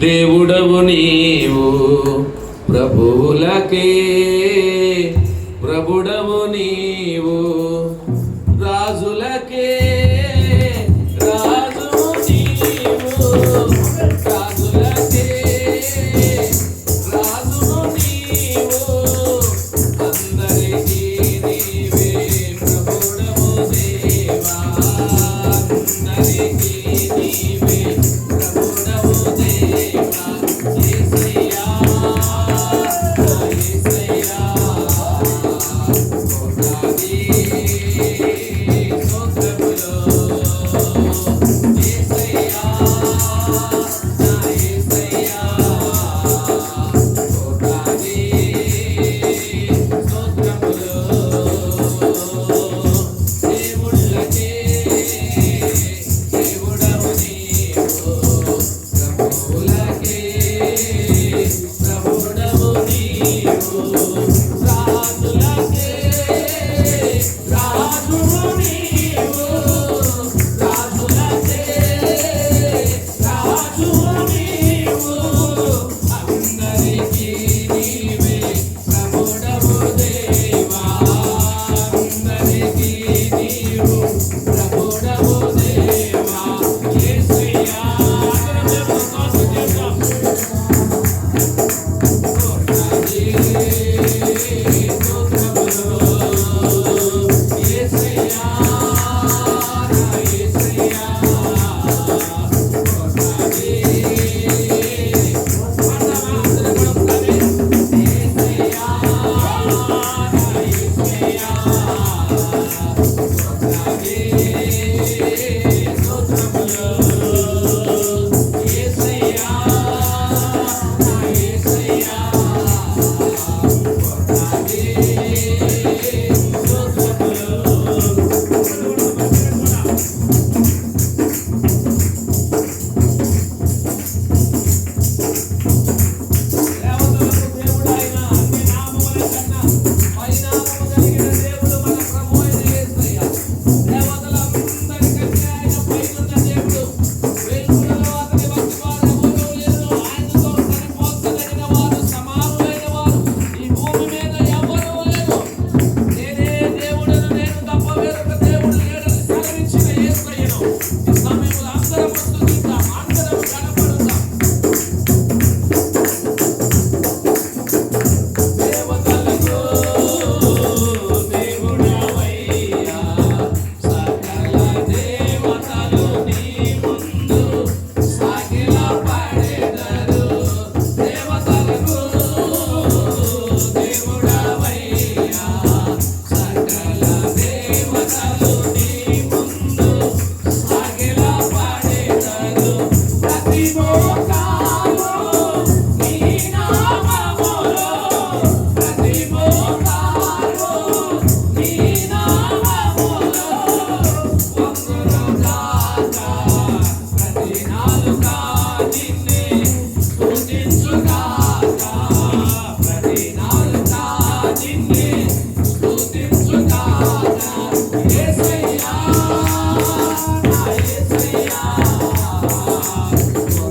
దేవుడవు నీవు ప్రభువులకే ప్రభుడవు నీవు. David you. want me すごい!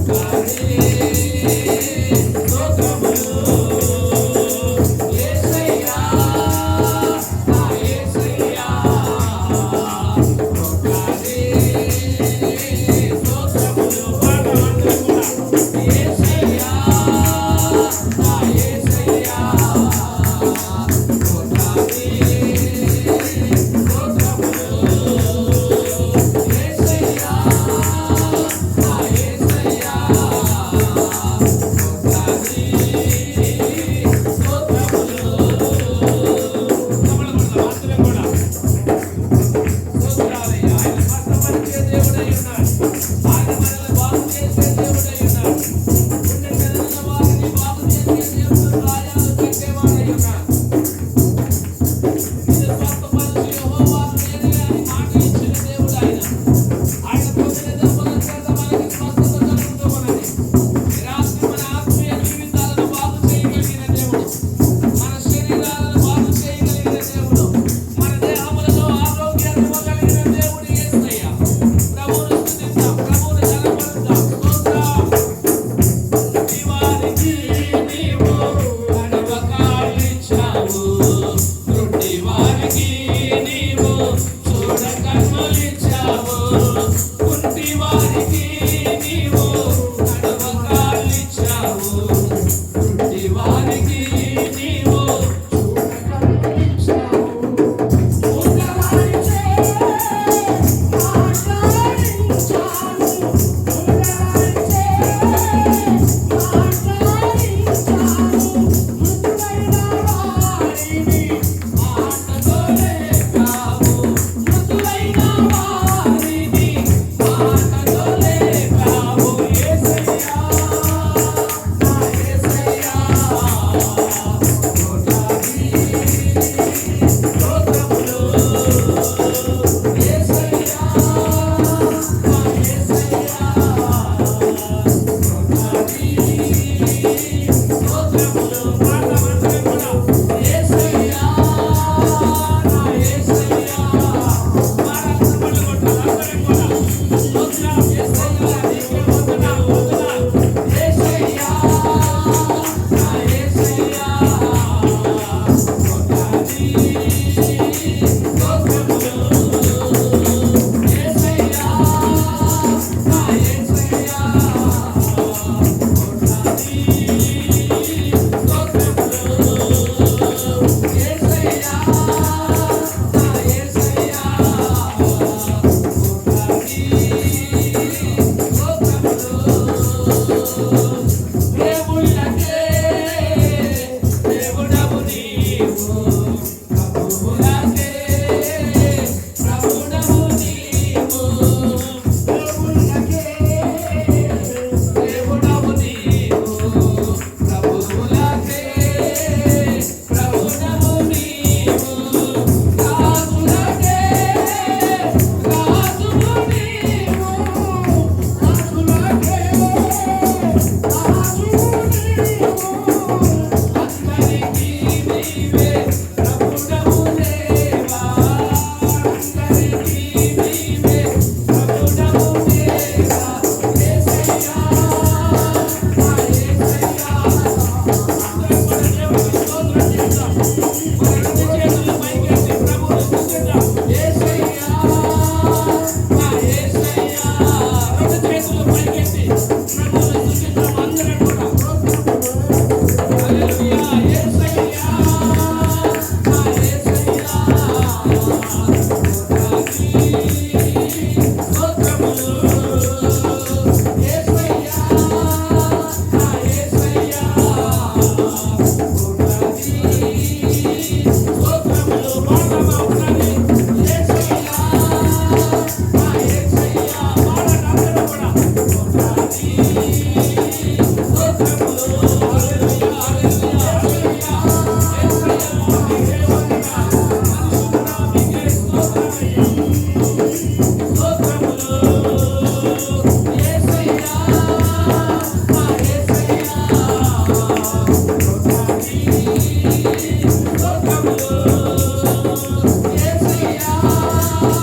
Thank you.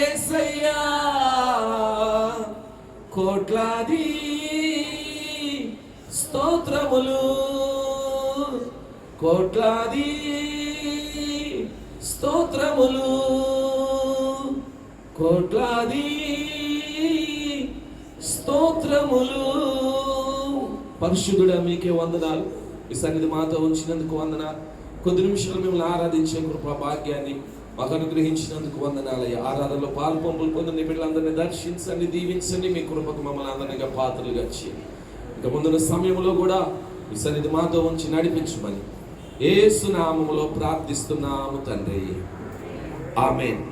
ఏసయ్యా కోట్లాది స్తోత్రములు కోట్లాది స్తోత్రములు కోట్లాది స్తోత్రములు. పరిశుద్ధుడ మీకే వందనాలు. ఈ సన్నిధి మాతో ఉంచినందుకు వందనాలు. కొద్ది నిమిషాలు మిమ్మల్ని ఆరాధించే కృపా భాగ్యాన్ని మాకు అనుగ్రహించినందుకు వందనాలయ్య. ఆరాధనలో పాల్పంపులు పొందిన బిడ్డలందరినీ దర్శించండి దీవించండి మీ కృపకు మమ్మల్ని అందరిగా పాత్రలుగా చేయండి. ఇక ముందున్న సమయంలో కూడా మీ సన్నిధి మాతో ఉంచి నడిపించమని ఏసునామములో ప్రార్థిస్తున్నాము తండ్రి. ఆమె